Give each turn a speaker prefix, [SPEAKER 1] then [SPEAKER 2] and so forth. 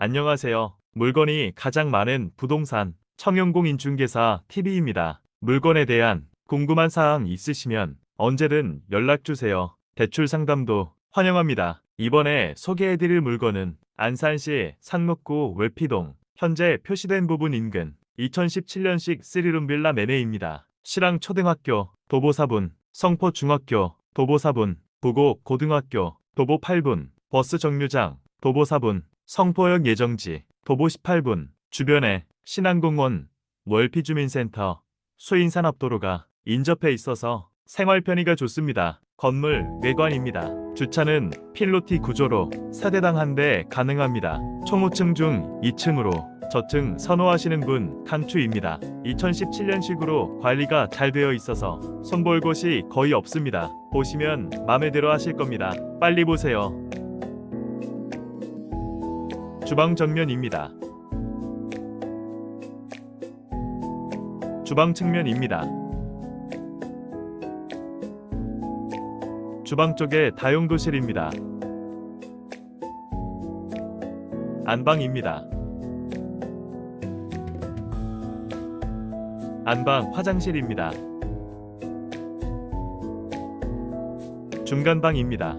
[SPEAKER 1] 안녕하세요. 물건이 가장 많은 부동산 청영공 인중개사 TV입니다. 물건에 대한 궁금한 사항 있으시면 언제든 연락 주세요. 대출 상담도 환영합니다. 이번에 소개해드릴 물건은 안산시 상록구 월피동 현재 표시된 부분 인근 2017년식 3룸 빌라 매매입니다. 시랑 초등학교 도보 4분, 성포 중학교 도보 4분, 부곡 고등학교 도보 8분, 버스 정류장 도보 4분, 성포역 예정지 도보 18분, 주변에 신안공원, 월피주민센터, 수인산업도로가 인접해 있어서 생활 편의가 좋습니다. 건물 외관입니다. 주차는 필로티 구조로 세대당 한 대 가능합니다. 총 5층 중 2층으로 저층 선호하시는 분 강추입니다. 2017년식으로 관리가 잘 되어 있어서 손볼 곳이 거의 없습니다. 보시면 마음에 들어 하실 겁니다. 빨리 보세요. 주방 정면입니다. 주방 측면입니다. 주방 쪽에 다용도실입니다. 안방입니다. 안방 화장실입니다. 중간방입니다.